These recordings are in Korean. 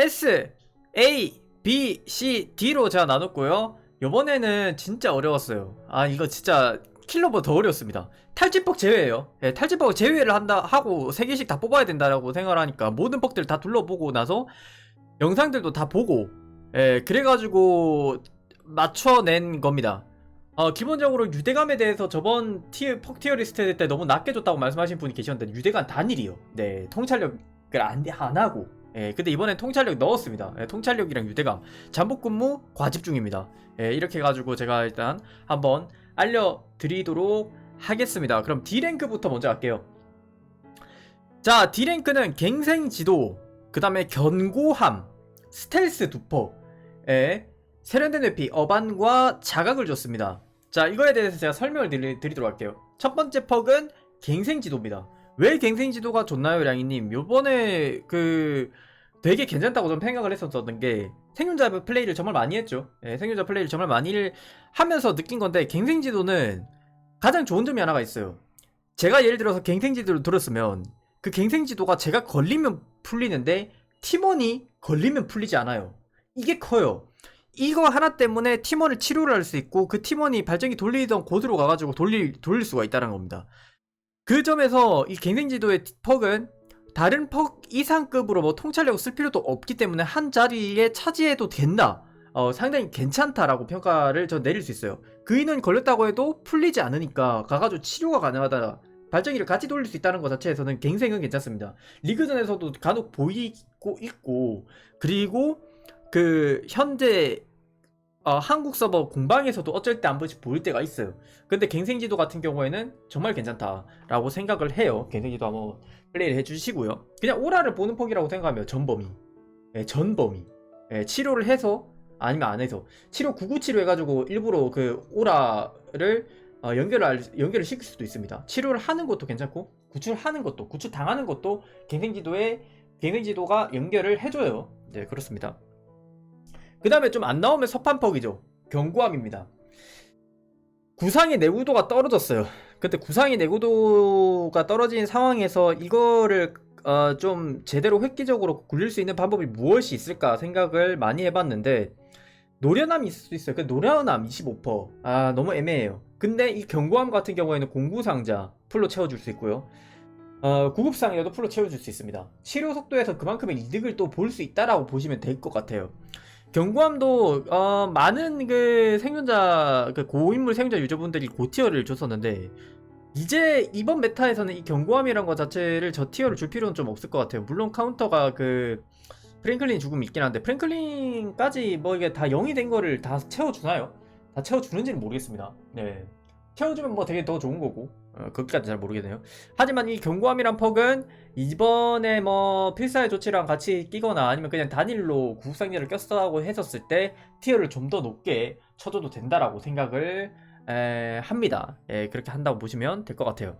S, A, B, C, D로 제가 나눴고요. 요번에는 진짜 어려웠어요. 아, 이거 진짜 킬러보다 더 어려웠습니다. 탈진법 제외예요. 예, 탈진법 제외를 한다 하고 세 개씩 다 뽑아야 된다라고 생각을 하니까 모든 퍽들 다 둘러보고 나서 영상들도 다 보고 예, 그래가지고 맞춰낸 겁니다. 어, 기본적으로 유대감에 대해서 저번 티, 퍽 티어 리스트 때 너무 낮게 줬다고 말씀하신 분이 계셨는데 유대감 단일이요. 네, 통찰력을 안, 안 하고. 예, 근데 이번엔 통찰력 넣었습니다. 예, 통찰력이랑 유대감. 잠복 근무 과집 중입니다. 예, 이렇게 해가지고 제가 일단 한번 알려드리도록 하겠습니다. 그럼 D랭크부터 먼저 할게요. 자, D랭크는 갱생 지도, 그 다음에 견고함, 스텔스 두퍼에 세련된 회피, 어반과 자각을 줬습니다. 자, 이거에 대해서 제가 설명을 드리, 드리 도록 할게요. 첫 번째 퍽은 갱생 지도입니다. 왜 갱생 지도가 좋나요, 량이님? 요번에 그 되게 괜찮다고 좀 생각을 했었던 게 생존자 플레이를 정말 많이 했죠. 예, 생존자 플레이를 정말 많이 하면서 느낀 건데 갱생 지도는 가장 좋은 점이 하나가 있어요. 제가 예를 들어서 갱생 지도를 들었으면 그 갱생 지도가 제가 걸리면 풀리는데 팀원이 걸리면 풀리지 않아요. 이게 커요. 이거 하나 때문에 팀원을 치료를 할 수 있고 그 팀원이 발전기 돌리던 곳으로 가가지고 돌릴, 돌릴 수가 있다는 겁니다. 그 점에서 이 갱생지도의 퍽은 다른 퍽 이상급으로 뭐 통찰력을 쓸 필요도 없기 때문에 한 자리에 차지해도 된다. 어, 상당히 괜찮다라고 평가를 저 내릴 수 있어요. 그 인원 걸렸다고 해도 풀리지 않으니까 가가지고 치료가 가능하다. 발전기를 같이 돌릴 수 있다는 것 자체에서는 갱생은 괜찮습니다. 리그전에서도 간혹 보이고 있고 그리고 그 현재 어, 한국 서버 공방에서도 어쩔 때 한 번씩 보일 때가 있어요. 근데 갱생지도 같은 경우에는 정말 괜찮다라고 생각을 해요. 갱생지도 한번 플레이를 해주시고요. 그냥 오라를 보는 퍽이라고 생각하면 전범위, 예, 전범위, 예, 치료를 해서 아니면 안 해서 치료 997로 해가지고 일부러 그 오라를 어, 연결을 할- 연결을 시킬 수도 있습니다. 치료를 하는 것도 괜찮고 구출하는 것도 구출 당하는 것도 갱생지도에 갱생지도가 연결을 해줘요. 네 그렇습니다. 그 다음에 좀 안 나오면 서판퍽이죠. 경고함입니다. 구상의 내구도가 떨어졌어요. 근데 구상의 내구도가 떨어진 상황에서 이거를 어, 좀 제대로 획기적으로 굴릴 수 있는 방법이 무엇이 있을까 생각을 많이 해봤는데 노련함이 있을 수 있어요. 그 노련함 25%. 아 너무 애매해요. 근데 이 경고함 같은 경우에는 공구 상자 풀로 채워줄 수 있고요. 어, 구급상이라도 풀로 채워줄 수 있습니다. 치료 속도에서 그만큼의 이득을 또 볼 수 있다라고 보시면 될 것 같아요. 경고함도 어, 많은 그 생존자 그 고인물 생존자 유저분들이 고티어를 줬었는데 이제 이번 메타에서는 이 경고함이란 것 자체를 저 티어를 줄 필요는 좀 없을 것 같아요. 물론 카운터가 그 프랭클린 죽음이 있긴 한데 프랭클린까지 뭐 이게 다 0이 된 거를 다 채워주나요? 다 채워주는지는 모르겠습니다. 네. 채워주면 뭐 되게 더 좋은 거고 어, 그것까지 잘 모르겠네요. 하지만 이 경고함이란 퍽은 이번에 뭐 필사의 조치랑 같이 끼거나 아니면 그냥 단일로 구급상자를 꼈다고 했었을 때 티어를 좀 더 높게 쳐줘도 된다라고 생각을 에, 합니다. 예, 그렇게 한다고 보시면 될 것 같아요.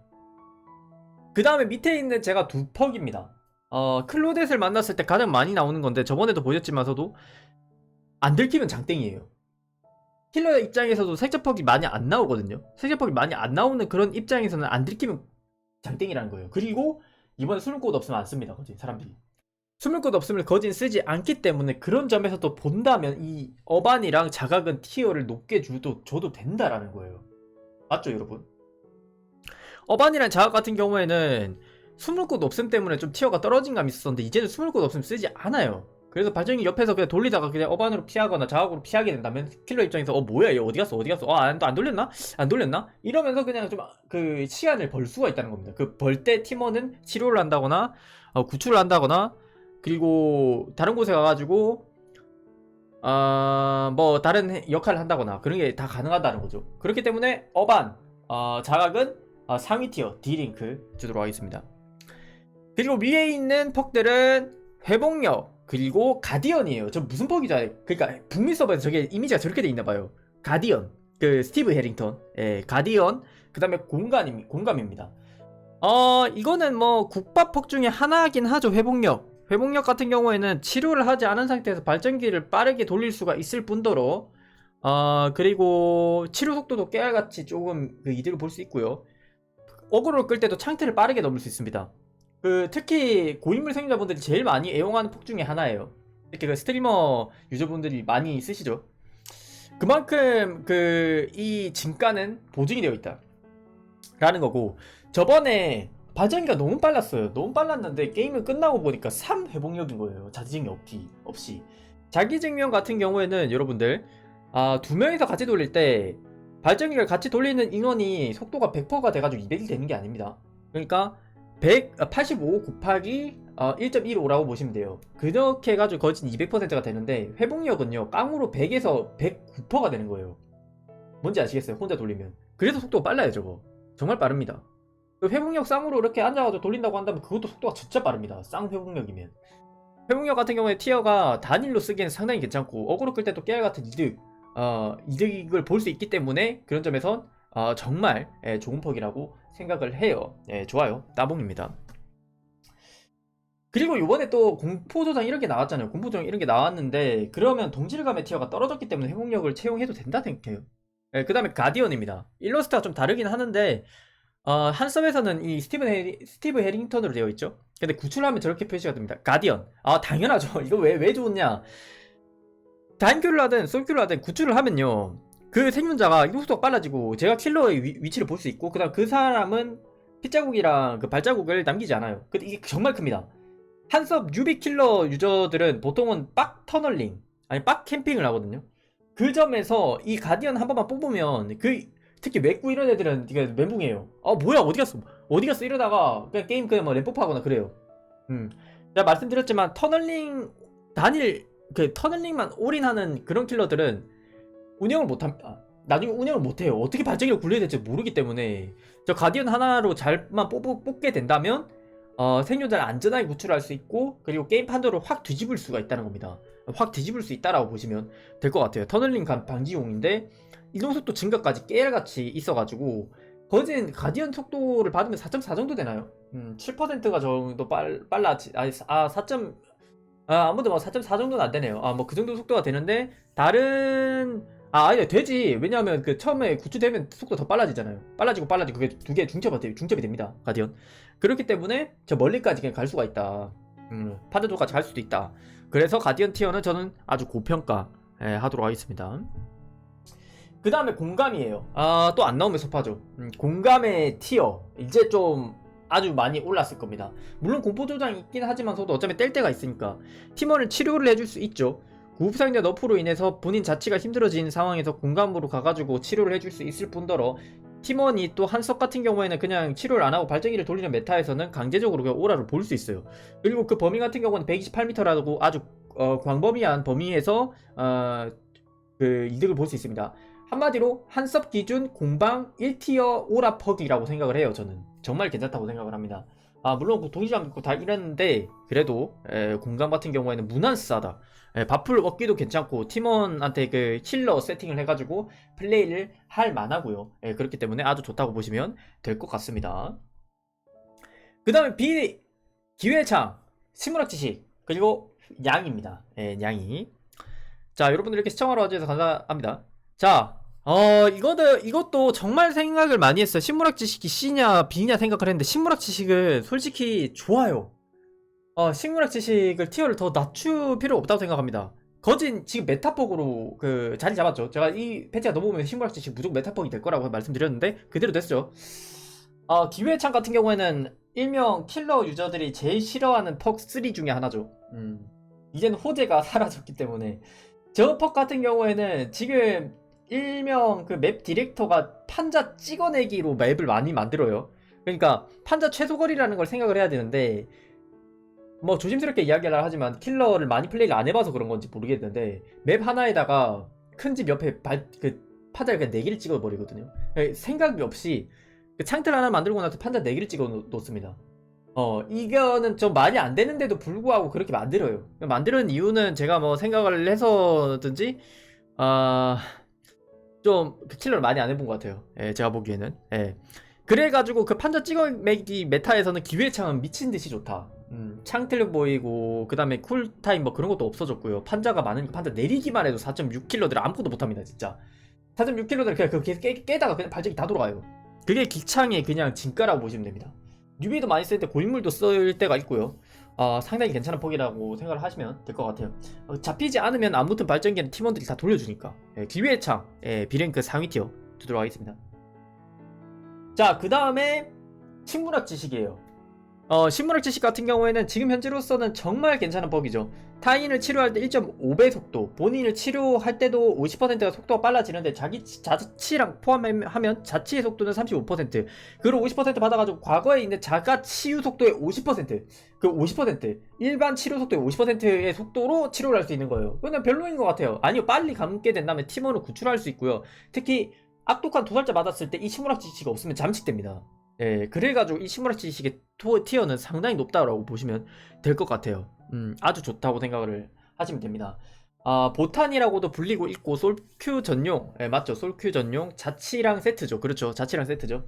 그 다음에 밑에 있는 제가 두 퍽입니다. 어, 클로댓을 만났을 때 가장 많이 나오는 건데 저번에도 보셨지만서도 안 들키면 장땡이에요. 힐러 입장에서도 색자퍽이 많이 안 나오거든요. 색자퍽이 많이 안 나오는 그런 입장에서는 안 들키면 장땡이라는 거예요. 그리고 이번에 숨을 곳 없으면 안 씁니다. 거진 사람들이. 숨을 곳 없으면 거진 쓰지 않기 때문에 그런 점에서 또 본다면 이 어반이랑 자각은 티어를 높게 줘도, 줘도 된다라는 거예요. 맞죠 여러분? 어반이랑 자각 같은 경우에는 숨을 곳 없음 때문에 좀 티어가 떨어진 감이 있었는데 이제는 숨을 곳 없으면 쓰지 않아요. 그래서 발전기 옆에서 그냥 돌리다가 그냥 어반으로 피하거나 자각으로 피하게 된다면 킬러 입장에서 어 뭐야 얘 어디 갔어 어디 갔어 아안 안 돌렸나 안 돌렸나 이러면서 그냥 좀 그 시간을 벌 수가 있다는 겁니다. 그 벌 때 팀원은 치료를 한다거나 어, 구출을 한다거나 그리고 다른 곳에 가가지고 아뭐 다른 해- 역할을 한다거나 그런 게 다 가능하다는 거죠. 그렇기 때문에 어반 어, 자각은 어, 상위 티어 D링크 주도록 하겠습니다. 그리고 위에 있는 퍽들은 회복력 그리고 가디언이에요. 저 무슨 퍽이죠? 그러니까 북미 서버에서 저게 이미지가 저렇게 돼 있나 봐요. 가디언 그 스티브 해링턴 예 가디언 그 다음에 공간임 공감입니다. 어 이거는 뭐 국밥 퍽 중에 하나긴 하죠 회복력. 회복력 같은 경우에는 치료를 하지 않은 상태에서 발전기를 빠르게 돌릴 수가 있을 뿐더러 어 그리고 치료 속도도 깨알같이 조금 그 이득을 볼 수 있고요. 어그로를 끌 때도 창틀을 빠르게 넘을 수 있습니다. 그 특히 고인물 생존자분들이 제일 많이 애용하는 폭 중에 하나예요. 이렇게 그 스트리머 유저분들이 많이 쓰시죠. 그만큼 그 이 진가는 보증이 되어 있다. 라는 거고 저번에 발전기가 너무 빨랐어요. 너무 빨랐는데 게임을 끝나고 보니까 3 회복력인 거예요. 자기증이 없기 없이. 자기증명 같은 경우에는 여러분들 아, 두 명이서 같이 돌릴 때 발전기를 같이 돌리는 인원이 속도가 100%가 돼가지고 200이 되는 게 아닙니다. 그러니까 185 곱하기 어, 1.15라고 보시면 돼요. 그렇게 해가지고 거진 200%가 되는데 회복력은요 깡으로 100에서 109%가 되는 거예요. 뭔지 아시겠어요? 혼자 돌리면. 그래서 속도가 빨라요 저거. 정말 빠릅니다. 그 회복력 쌍으로 이렇게 앉아가지고 돌린다고 한다면 그것도 속도가 진짜 빠릅니다. 쌍 회복력이면. 회복력 같은 경우에 티어가 단일로 쓰기에는 상당히 괜찮고 어그로 끌때또 깨알 같은 이득 어, 이득을 볼 수 있기 때문에 그런 점에선 어, 정말 예, 좋은 퍽이라고 생각을 해요. 예, 좋아요. 따봉입니다. 그리고 이번에 또 공포조장 이런 게 나왔잖아요. 공포조장 이런 게 나왔는데 그러면 동질감의 티어가 떨어졌기 때문에 회복력을 채용해도 된다 생각해요. 예, 그 다음에 가디언입니다. 일러스트가 좀 다르긴 하는데 어, 한 섭에서는 이 스티븐 헤리, 스티브 해링턴으로 되어 있죠. 근데 구출하면 저렇게 표시가 됩니다. 가디언. 아 당연하죠. 이거 왜 왜 좋냐? 단큐를 하든 솔큐를 하든 구출을 하면요. 그 생존자가 속도가 빨라지고 제가 킬러의 위, 치를 볼 수 있고 그다음 그 사람은 핏자국이랑 그 발자국을 남기지 않아요. 근데 이게 정말 큽니다. 한섭 뉴비 킬러 유저들은 보통은 빡 터널링 아니 빡 캠핑을 하거든요. 그 점에서 이 가디언 한 번만 뽑으면 그 특히 맥구 이런 애들은 이게 멘붕이에요. 아 뭐야 어디 갔어? 어디 갔어 이러다가 그냥 게임 그냥 뭐 램프하거나 그래요. 음. 제가 말씀드렸지만 터널링 단일 그 터널링만 올인하는 그런 킬러들은 운영을 못합니다. 나중에 운영을 못해요. 어떻게 발전기를 굴려야 될지 모르기 때문에 저 가디언 하나로 잘만 뽑, 뽑게 된다면 어, 생존자를 안전하게 구출할 수 있고 그리고 게임 판도를 확 뒤집을 수가 있다는 겁니다. 확 뒤집을 수 있다라고 보시면 될 것 같아요. 터널링 간- 방지용인데 이동 속도 증가까지 깨알같이 있어가지고 거진 가디언 속도를 받으면 4.4 정도 되나요? 음, 7%가 정도 빨, 아니 아 4. 아 아무도 뭐4.4 정도는 안 되네요. 아 뭐 그 정도 속도가 되는데 다른 아 아니 되지 왜냐하면 그 처음에 구출되면 속도 더 빨라지잖아요. 빨라지고 빨라지고 그게 두 개 중첩이 돼- 중첩이 됩니다. 가디언 그렇기 때문에 저 멀리까지 그냥 갈 수가 있다. 음, 파드도까지 갈 수도 있다. 그래서 가디언 티어는 저는 아주 고평가 예, 하도록 하겠습니다. 그 다음에 공감이에요. 아, 또 안 나오면 섭하죠. 음, 공감의 티어. 이제 좀 아주 많이 올랐을 겁니다. 물론 공포조장이 있긴 하지만서도 어차피 뗄 때가 있으니까 팀원을 치료를 해줄 수 있죠. 구급상자 너프로 인해서 본인 자치가 힘들어진 상황에서 공감으로 가가지고 치료를 해줄 수 있을 뿐더러 팀원이 또 한석 같은 경우에는 그냥 치료를 안 하고 발전기를 돌리는 메타에서는 강제적으로 그 오라를 볼 수 있어요. 그리고 그 범위 같은 경우는 128m라고 아주 어, 광범위한 범위에서 어, 그 이득을 볼 수 있습니다. 한마디로 한섭 기준 공방 1티어 오라 퍽이라고 생각을 해요. 저는 정말 괜찮다고 생각을 합니다. 아 물론 그 동시장 있고 다 이랬는데 그래도 에, 공감 같은 경우에는 무난 싸다. 에, 바풀 얻기도 괜찮고 팀원한테 그 힐러 세팅을 해가지고 플레이를 할 만하고요. 에, 그렇기 때문에 아주 좋다고 보시면 될 것 같습니다. 그 다음에 비 기회창 시무락지식 그리고 양입니다. 예, 양이. 자 여러분들 이렇게 시청하러 와주셔서 감사합니다. 자, 어, 이거도, 이것도 정말 생각을 많이 했어요. 신문학 지식이 C냐, B냐 생각을 했는데, 신문학 지식은 솔직히 좋아요. 어, 신문학 지식을 티어를 더 낮출 필요 없다고 생각합니다. 거진 지금 메타폭으로 그 자리 잡았죠. 제가 이 패치가 넘어오면 신문학 지식 무조건 메타폭이 될 거라고 말씀드렸는데, 그대로 됐죠. 어, 기회창 같은 경우에는 일명 킬러 유저들이 제일 싫어하는 퍽 3 중에 하나죠. 음. 이제는 호재가 사라졌기 때문에. 저 퍽 같은 경우에는 지금 일명 그 맵 디렉터가 판자 찍어내기로 맵을 많이 만들어요. 그러니까 판자 최소거리라는 걸 생각을 해야 되는데 뭐 조심스럽게 이야기를 하지만 킬러를 많이 플레이를 안 해봐서 그런 건지 모르겠는데 맵 하나에다가 큰 집 옆에 발, 그 판자를 그냥 4개를 찍어버리거든요. 생각이 없이 그 창틀 하나 만들고 나서 판자 4개를 찍어 놓- 놓습니다. 어, 이거는 좀 말이 안 되는데도 불구하고 그렇게 만들어요. 만드는 이유는 제가 뭐 생각을 해서든지, 아, 좀 그 킬러를 많이 안 해본 것 같아요. 예, 제가 보기에는. 예. 그래가지고 그 판자 찍어매기 메타에서는 기회창은 미친 듯이 좋다. 음, 창틀 보이고, 그 다음에 쿨타임 뭐 그런 것도 없어졌고요. 판자가 많으니까 판자 내리기만 해도 4.6킬러들 아무것도 못합니다, 진짜. 4.6킬러들 그냥 그 깨, 깨다가 그냥 발전기 다 돌아가요. 그게 기창의 그냥 진가라고 보시면 됩니다. 뉴비도 많이 쓸 때 고인물도 쓸 때가 있고요. 어, 상당히 괜찮은 폭이라고 생각을 하시면 될 것 같아요. 어, 잡히지 않으면 아무튼 발전기는 팀원들이 다 돌려주니까 예, 기회의 창 예, 비랭크 상위 티어 두도록 하겠습니다. 자, 그 다음에 식물학 지식이에요. 어, 식물학 지식 같은 경우에는 지금 현재로서는 정말 괜찮은 법이죠. 타인을 치료할 때 1.5배 속도, 본인을 치료할 때도 50%가 속도가 빨라지는데 자기 치- 자치랑 포함하면 자치의 속도는 35%, 그리고 50% 받아가지고 과거에 있는 자가 치유 속도의 50%, 그 50%, 일반 치료 속도의 50%의 속도로 치료를 할 수 있는 거예요. 그건 별로인 것 같아요. 아니요, 빨리 감게 된다면 팀원을 구출할 수 있고요. 특히 악독한 도살자 받았을 때 이 식물학 지식이 없으면 잠식됩니다. 예, 그래가지고 이 지식의 토- 티어는 상당히 높다라고 보시면 될 것 같아요. 음, 아주 좋다고 생각을 하시면 됩니다. 아, 보탄이라고도 불리고 있고 솔큐 전용, 예, 맞죠? 솔큐 전용 자치랑 세트죠. 그렇죠. 자치랑 세트죠.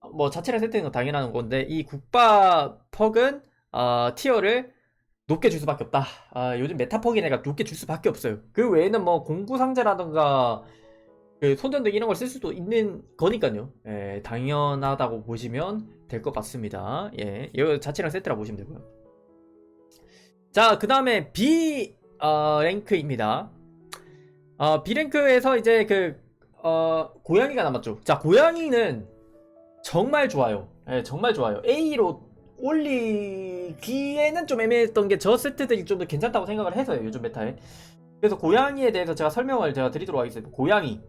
어, 뭐 자치랑 세트는 건 당연한 건데 이 국밥 퍽은 아, 티어를 높게 줄 수밖에 없다. 아, 요즘 메타 퍽인 애가 높게 줄 수밖에 없어요. 그 외에는 뭐 공구 상자라던가 그 손전등 이런 걸 쓸 수도 있는 거니까요. 예, 당연하다고 보시면 될 것 같습니다. 예, 이거 자체랑 세트라 보시면 되고요. 자, 그 다음에 B 어, 랭크입니다. 어, B 랭크에서 이제 그 어, 고양이가 남았죠. 자, 고양이는 정말 좋아요. 예, 정말 좋아요. A로 올리기에는 좀 애매했던 게 저 세트들이 좀 더 괜찮다고 생각을 해서요. 요즘 메타에. 그래서 고양이에 대해서 제가 설명을 제가 드리도록 하겠습니다. 고양이.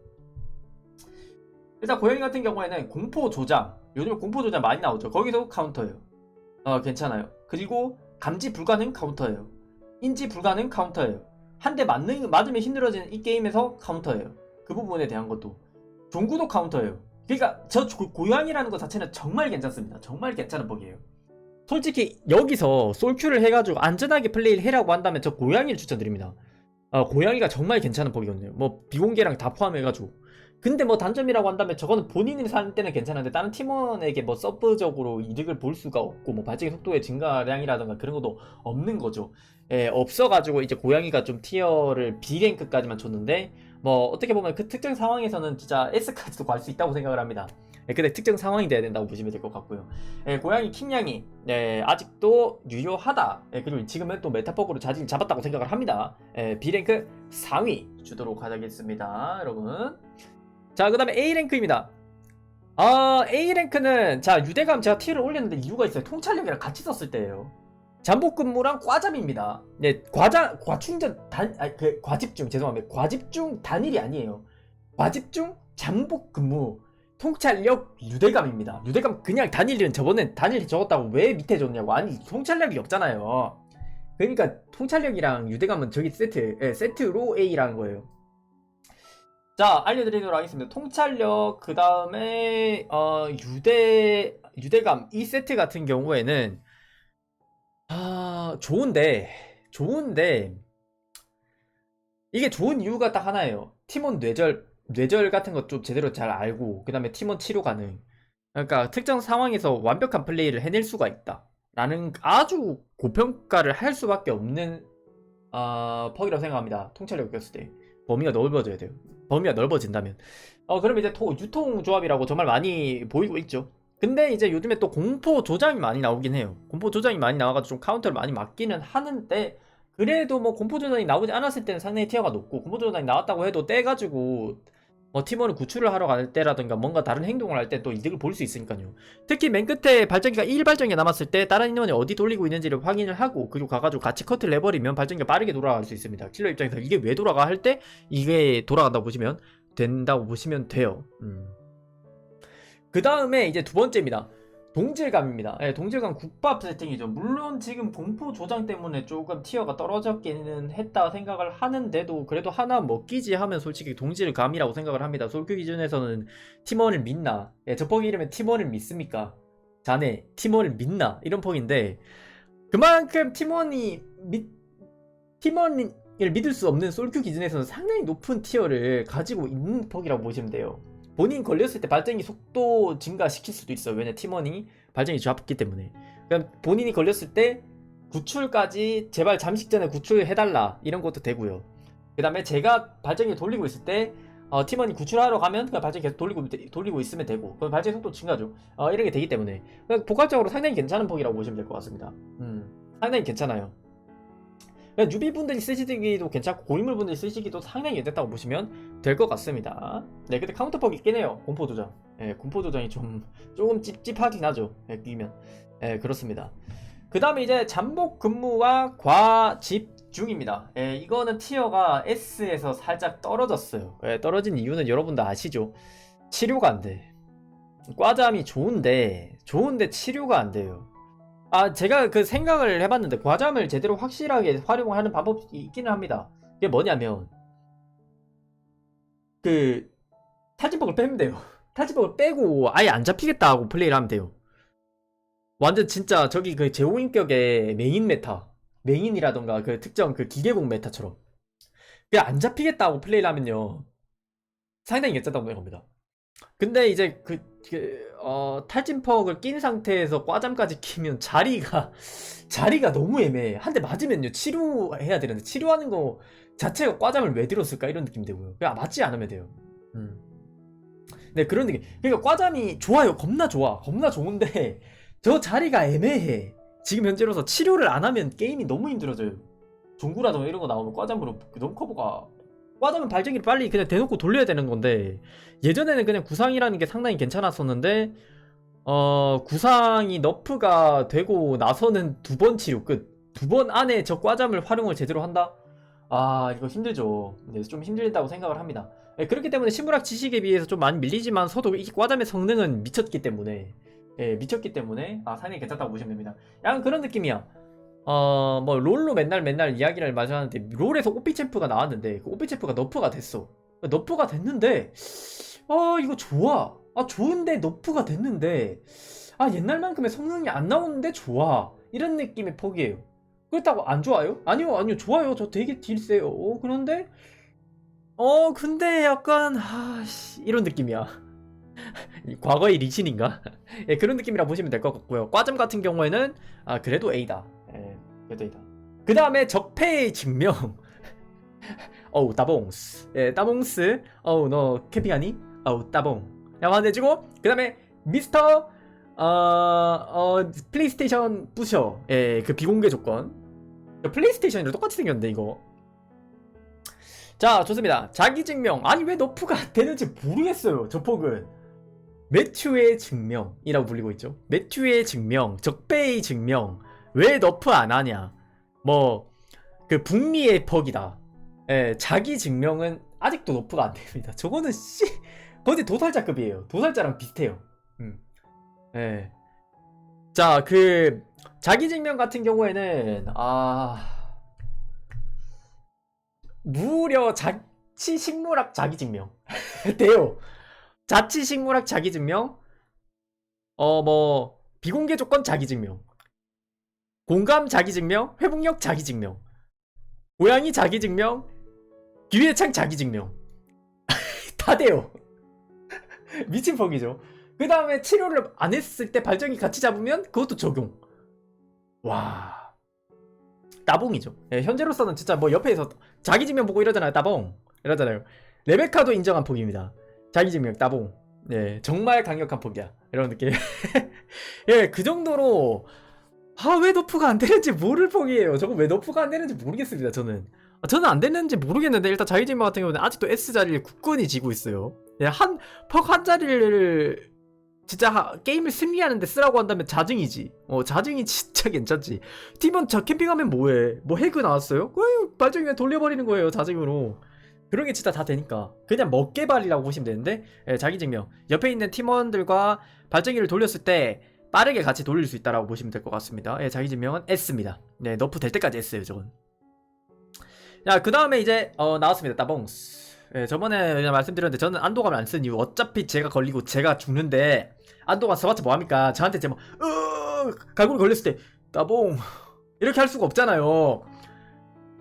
일단 고양이 같은 경우에는 공포 조장 요즘 공포 조장 많이 나오죠. 거기서 카운터예요. 어 괜찮아요. 그리고 감지 불가능 카운터예요. 인지 불가능 카운터예요. 한 대 맞는 맞으면 힘들어지는 이 게임에서 카운터예요. 그 부분에 대한 것도. 종구도 카운터예요. 그러니까 저 고- 고양이라는 것 자체는 정말 괜찮습니다. 정말 괜찮은 버기예요. 솔직히 여기서 솔큐를 해가지고 안전하게 플레이를 해라고 한다면 저 고양이를 추천드립니다. 어, 고양이가 정말 괜찮은 버기거든요. 뭐 비공개랑 다 포함해가지고 근데 뭐 단점이라고 한다면 저거는 본인이 사는 때는 괜찮은데 다른 팀원에게 뭐 서브적으로 이득을 볼 수가 없고 뭐 발전기 속도의 증가량이라든가 그런 것도 없는 거죠. 예, 없어가지고 이제 고양이가 좀 티어를 B랭크까지만 줬는데 뭐 어떻게 보면 그 특정 상황에서는 진짜 S까지도 갈 수 있다고 생각을 합니다. 예, 근데 특정 상황이 돼야 된다고 보시면 될 것 같고요. 예, 고양이 킹량이 예, 아직도 유효하다. 예, 그리고 지금은 또 메타퍽으로 자진 잡았다고 생각을 합니다. 예, B랭크 상위 주도록 하겠습니다, 여러분. 자, 그 다음에 A랭크입니다. 아, A랭크는, 자, 유대감 제가 티를 올렸는데 이유가 있어요. 통찰력이랑 같이 썼을 때예요. 잠복 근무랑 과잠입니다. 네, 과자, 과충전 단, 아, 그, 과집중, 죄송합니다. 과집중 단일이 아니에요. 과집중 잠복 근무. 통찰력 유대감입니다. 유대감 그냥 단일은 저번에 단일 적었다고 왜 밑에 줬냐고. 아니, 통찰력이 없잖아요. 그러니까 통찰력이랑 유대감은 저기 세트, 예, 세트로 A라는 거예요. 자 알려드리도록 하겠습니다. 통찰력 그 다음에 어 유대 유대감 이 세트 같은 경우에는 아 좋은데 좋은데 이게 좋은 이유가 딱 하나예요. 팀원 뇌절 뇌절 같은 것 좀 제대로 잘 알고 그 다음에 팀원 치료 가능. 그러니까 특정 상황에서 완벽한 플레이를 해낼 수가 있다 라는 아주 고평가를 할 수밖에 없는 어, 퍽이라고 생각합니다. 통찰력 꼈을 때 범위가 넓어져야 돼요. 범위가 넓어진다면. 어 그러면 이제 토, 유통 조합이라고 정말 많이 보이고 있죠. 근데 이제 요즘에 또 공포 조장이 많이 나오긴 해요. 공포 조장이 많이 나와가지고 좀 카운터를 많이 맞기는 하는데 그래도 뭐 공포 조장이 나오지 않았을 때는 상당히 티어가 높고 공포 조장이 나왔다고 해도 떼가지고 뭐 팀원을 구출을 하러 갈 때라든가 뭔가 다른 행동을 할 때 또 이득을 볼 수 있으니까요 특히 맨 끝에 발전기가 1발전기가 남았을 때 다른 인원이 어디 돌리고 있는지를 확인을 하고 그리고 가가지고 같이 커트를 내버리면 발전기가 빠르게 돌아갈 수 있습니다 킬러 입장에서 이게 왜 돌아가 할 때 이게 돌아간다고 보시면 된다고 보시면 돼요. 음. 그 다음에 이제 두 번째입니다. 동질감입니다. 예, 동질감 국밥 세팅이죠. 물론 지금 공포 조장 때문에 조금 티어가 떨어졌기는 했다 생각을 하는데도 그래도 하나 먹기지 하면 솔직히 동질감이라고 생각을 합니다. 솔큐 기준에서는 팀원을 믿나? 예, 저 퍽이 이름에 팀원을 믿습니까? 자네 팀원을 믿나? 이런 퍽인데 그만큼 팀원이 믿 팀원을 믿을 수 없는 솔큐 기준에서는 상당히 높은 티어를 가지고 있는 퍽이라고 보시면 돼요. 본인 걸렸을 때 발전기 속도 증가시킬 수도 있어요. 왜냐 팀원이 발전기 잡기 때문에. 그럼 본인이 걸렸을 때 구출까지 제발 잠식 전에 구출해달라 이런 것도 되고요. 그 다음에 제가 발전기 돌리고 있을 때 어, 팀원이 구출하러 가면 그냥 발전기 계속 돌리고, 돌리고 있으면 되고 그럼 발전기 속도 증가죠. 어, 이런 게 되기 때문에 그냥 복합적으로 상당히 괜찮은 퍽이라고 보시면 될 것 같습니다. 음. 상당히 괜찮아요. 그러니까 뉴비분들이 쓰시기도 괜찮고 고인물분들이 쓰시기도 상당히 괜찮다고 보시면 될 것 같습니다. 네, 근데 카운터퍽 있긴 해요. 공포 도전. 예, 공포 도전이 좀 조금 찝찝하긴 하죠. 예, 끼면. 예, 그렇습니다. 그 다음에 이제 잠복 근무와 과집중입니다. 예, 이거는 티어가 S에서 살짝 떨어졌어요. 예, 떨어진 이유는 여러분도 아시죠? 치료가 안 돼. 과잠이 좋은데, 좋은데 치료가 안 돼요. 아, 제가 그 생각을 해봤는데, 과잠을 제대로 확실하게 활용하는 방법이 있기는 합니다. 그게 뭐냐면, 그, 탈진복을 빼면 돼요. 탈진복을 빼고 아예 안 잡히겠다 하고 플레이를 하면 돼요. 완전 진짜 저기 그 제호인격의 메인 메타, 메인이라던가 그 특정 그 기계공 메타처럼. 그냥 안 잡히겠다 고 플레이를 하면요. 상당히 괜찮다고 생각합니다. 근데 이제 그, 그 어, 탈진 퍽을 낀 상태에서 과잠까지 끼면 자리가 자리가 너무 애매해. 한 대 맞으면요 치료해야 되는데 치료하는 거 자체가 과잠을 왜 들었을까 이런 느낌 되고요. 그냥 맞지 않으면 돼요. 음. 네 그런 느낌. 그러니까 과잠이 좋아요. 겁나 좋아. 겁나 좋은데 저 자리가 애매해. 지금 현재로서 치료를 안 하면 게임이 너무 힘들어져요. 종구라든가 이런 거 나오면 과잠으로 그 너무 커버가 과자면 발전기를 빨리 그냥 대놓고 돌려야 되는 건데 예전에는 그냥 구상이라는 게 상당히 괜찮았었는데 어 구상이 너프가 되고 나서는 두 번 치료 끝. 두 번 안에 저 과잠을 활용을 제대로 한다? 아 이거 힘들죠. 네, 좀 힘들다고 생각을 합니다. 네, 그렇기 때문에 시무락 지식에 비해서 좀 많이 밀리지만 서도 이 과잠의 성능은 미쳤기 때문에 예, 미쳤기 때문에 아 상당히 괜찮다고 보시면 됩니다. 약간 그런 느낌이야. 어, 뭐, 롤로 맨날 맨날 이야기를 마저 하는데, 롤에서 오피 챔프가 나왔는데, 그 오피 챔프가 너프가 됐어. 너프가 됐는데, 어, 이거 좋아. 아, 좋은데, 너프가 됐는데, 아, 옛날만큼의 성능이 안 나오는데 좋아. 이런 느낌의 폭이에요. 그렇다고 안 좋아요? 아니요, 아니요, 좋아요. 저 되게 딜 세요. 어, 그런데, 어, 근데 약간, 아, 씨, 이런 느낌이야. 과거의 리신인가? 예, 그런 느낌이라 보시면 될 것 같고요. 과점 같은 경우에는, 아, 그래도 A다. A다. 그 다음에 적폐의 증명. 어우, 따봉스. 예, 따봉스. 어우, 너 캠핑하니? 어우, 따봉. 야, 환대주고, 그 다음에 미스터, 어, 어, 플레이스테이션 부셔. 예, 그 비공개 조건. 플레이스테이션이랑 똑같이 생겼는데, 이거. 자, 좋습니다. 자기 증명. 아니, 왜 너프가 되는지 모르겠어요, 저 폭은. 매튜의 증명이라고 불리고 있죠. 매튜의 증명, 적배의 증명. 왜 너프 안 하냐? 뭐, 그 북미의 퍽이다. 예, 자기 증명은 아직도 너프가 안 됩니다. 저거는 씨, 거의 도살자급이에요. 도살자랑 비슷해요. 음. 예. 자, 그, 자기 증명 같은 경우에는, 아, 무려 자치 식물학 자기 증명. 돼요. 자치 식물학 자기 증명. 어, 뭐, 비공개 조건 자기 증명. 공감 자기 증명, 회복력 자기 증명. 고양이 자기 증명, 기회창 자기 증명. 다 돼요. 미친 퍽이죠. 그 다음에 치료를 안 했을 때 발정이 같이 잡으면 그것도 적용. 와. 따봉이죠. 예, 현재로서는 진짜 뭐 옆에서 자기 증명 보고 이러잖아요. 따봉. 이러잖아요. 레베카도 인정한 폭입니다. 자기 증명 따봉. 예, 정말 강력한 폭이야. 이런 느낌. 예, 그 정도로 아, 왜 너프가 안 되는지 모를 폭이에요. 저거 왜 너프가 안 되는지 모르겠습니다. 저는. 아, 저는 안 되는지 모르겠는데 일단 증명 같은 경우는 아직도 S 자리를 굳건히 지고 있어요. 예, 한퍽한 자리를 진짜 하- 게임을 승리하는데 쓰라고 한다면 자증이지. 어, 자증이 진짜 괜찮지. 팀원 저 캠핑하면 뭐해? 뭐 해그 나왔어요? 그 발전기 그냥 돌려버리는 거예요, 자증으로. 그런 게 진짜 다 되니까. 그냥 먹개발이라고 보시면 되는데, 예, 자기 증명. 옆에 있는 팀원들과 발전기를 돌렸을 때 빠르게 같이 돌릴 수 있다라고 보시면 될 것 같습니다. 예, 자기 증명은 S입니다. 네, 너프 될 때까지 S예요, 저건. 야, 그 다음에 이제, 어, 나왔습니다. 따봉스. 예, 저번에 말씀드렸는데 저는 안도감을 안 쓰는 이유 어차피 제가 걸리고 제가 죽는데 안도감 써봤자 뭐합니까? 저한테 이제 뭐으 갈고리 걸렸을 때 따봉 이렇게 할 수가 없잖아요.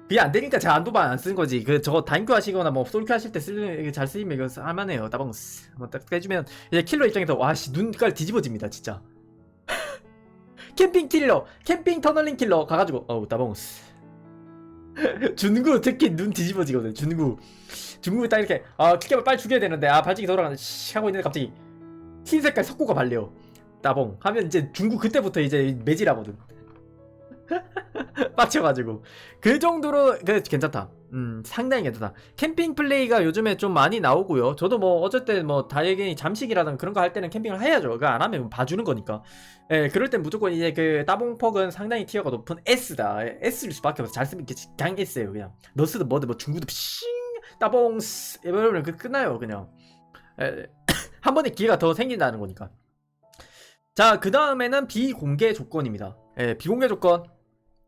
그게 안 되니까 제가 안도감 안 쓰는 거지. 그 저거 다인큐 하시거나 뭐 솔큐 하실 때 쓰는 잘 쓰이면 이거 할만해요. 따봉 한번 딱 해주면 이제 킬러 입장에서 와씨 눈깔 뒤집어집니다 진짜. 캠핑 킬러, 캠핑 터널링 킬러 가가지고 어우 따봉 준구 특히 눈 뒤집어지거든. 준구. 중국이 딱 이렇게 아 키케발 빨리 죽여야 되는데 아 발전기 돌아가는 씨 하고 있는데 갑자기 흰 색깔 석고가 발려 따봉 하면 이제 중국 그때부터 이제 매질하거든 빡쳐가지고 그 정도로 그 괜찮다. 음 상당히 괜찮다. 캠핑 플레이가 요즘에 좀 많이 나오고요. 저도 뭐 어쨌든 뭐 다행히 잠식이라든 그런 거 할 때는 캠핑을 해야죠. 그거 안 하면 봐주는 거니까. 예, 그럴 땐 무조건 이제 그 따봉퍽은 상당히 티어가 높은 S다. 예, S일 수밖에 없어. 잘 쓰면 이렇게 그냥 S예요. 그냥 너스든 뭐든 뭐 중구도 싱 따봉 이러면 그 끝나요. 그냥 예, 한 번에 기회가 더 생긴다는 거니까. 자, 그 다음에는 비공개 조건입니다. 예, 비공개 조건.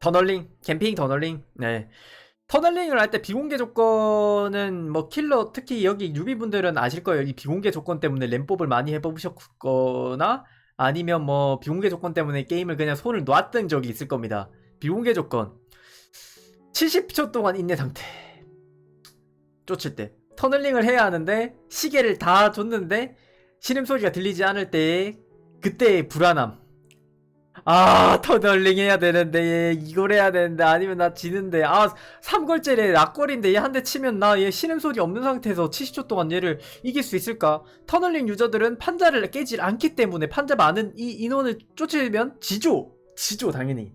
터널링, 캠핑 터널링. 네. 터널링을 할 때 비공개 조건은 뭐 킬러 특히 여기 유비분들은 아실 거예요. 이 비공개 조건 때문에 램법을 많이 해보셨거나 아니면 뭐 비공개 조건 때문에 게임을 그냥 손을 놨던 적이 있을 겁니다. 비공개 조건 70초 동안 인내 상태 쫓을 때 터널링을 해야 하는데 시계를 다 줬는데 신음소리가 들리지 않을 때 그때의 불안함 아 터널링 해야 되는데 얘 이걸 해야 되는데 아니면 나 지는데. 아 삼걸째래 낙걸인데 얘 한 대 치면 나 얘 신음소리 없는 상태에서 70초 동안 얘를 이길 수 있을까? 터널링 유저들은 판자를 깨질 않기 때문에 판자 많은 이 인원을 쫓으면 지죠 지죠 당연히.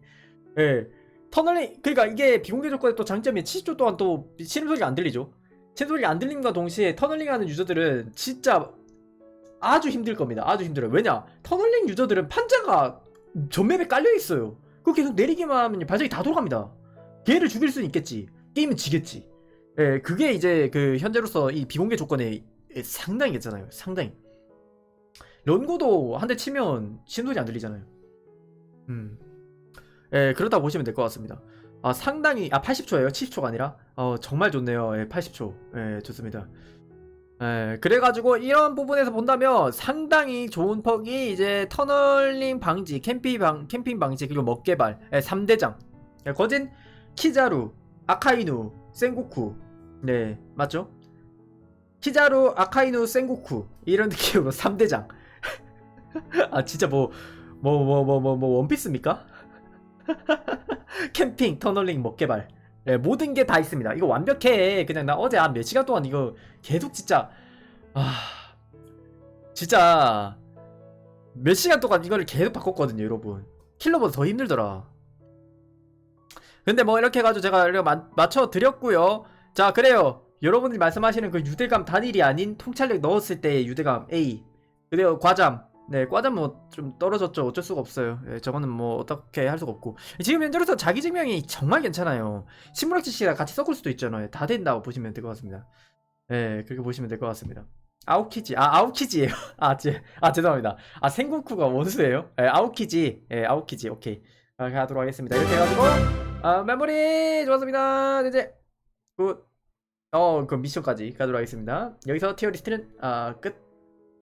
예. 터널링 그러니까 이게 비공개 조건의 또 장점이 70초 동안 또 신음소리가 안 들리죠. 신음소리가 안 들림과 동시에 터널링 하는 유저들은 진짜 아주 힘들 겁니다. 아주 힘들어요. 왜냐? 터널링 유저들은 판자가 전맵에 깔려 있어요. 그거 계속 내리기만 하면 발작이 다 돌아갑니다. 걔를 죽일 수는 있겠지. 게임은 지겠지. 예, 그게 이제 그 현재로서 이 비공개 조건에 상당히 괜찮아요. 상당히. 런고도 한 대 치면 신소리 안 들리잖아요. 음. 예, 그렇다 보시면 될 것 같습니다. 아, 상당히, 아, 80초예요? 70초가 아니라? 어, 정말 좋네요. 예, 80초. 예, 좋습니다. 예, 그래가지고 이런 부분에서 본다면 상당히 좋은 퍽이 이제 터널링 방지, 캠핑, 방, 캠핑 방지, 그리고 먹개발, 예, 3대장. 예, 거진 키자루, 아카이누, 센고쿠. 네, 맞죠? 키자루, 아카이누, 센고쿠. 이런 느낌으로 3대장. 아, 진짜 뭐, 뭐, 뭐, 뭐, 뭐, 뭐, 원피스입니까? 캠핑, 터널링, 먹개발. 예, 모든 게 다 있습니다. 이거 완벽해. 그냥 나 어제 한 몇 시간 동안 이거 계속 진짜 아 진짜 몇 시간 동안 이거를 계속 바꿨거든요, 여러분. 킬러보다 더 힘들더라. 근데 뭐 이렇게 해가지고 제가 이렇게 마- 맞춰 드렸고요. 자, 그래요. 여러분들이 말씀하시는 그 유대감 단일이 아닌 통찰력 넣었을 때의 유대감 A. 그래요, 과잠. 네, 과잠 뭐좀 떨어졌죠. 어쩔 수가 없어요. 예, 저거는 뭐 어떻게 할 수가 없고. 지금 현재로서 자기 증명이 정말 괜찮아요. 신문학지 씨랑 같이 섞을 수도 있잖아요. 다 된다고 보시면 될 것 같습니다. 예, 그렇게 보시면 될 것 같습니다. 아웃키지, 아, 아웃키지예요. 아, 제, 아, 죄송합니다. 아, 생고쿠가 원수예요? 예, 아웃키지, 예, 아웃키지, 오케이. 아, 가도록 하겠습니다. 이렇게 해가지고, 아, 메모리! 좋았습니다. 이제, 굿. 어, 그 미션까지 가도록 하겠습니다. 여기서 티어 리스트는, 아, 끝.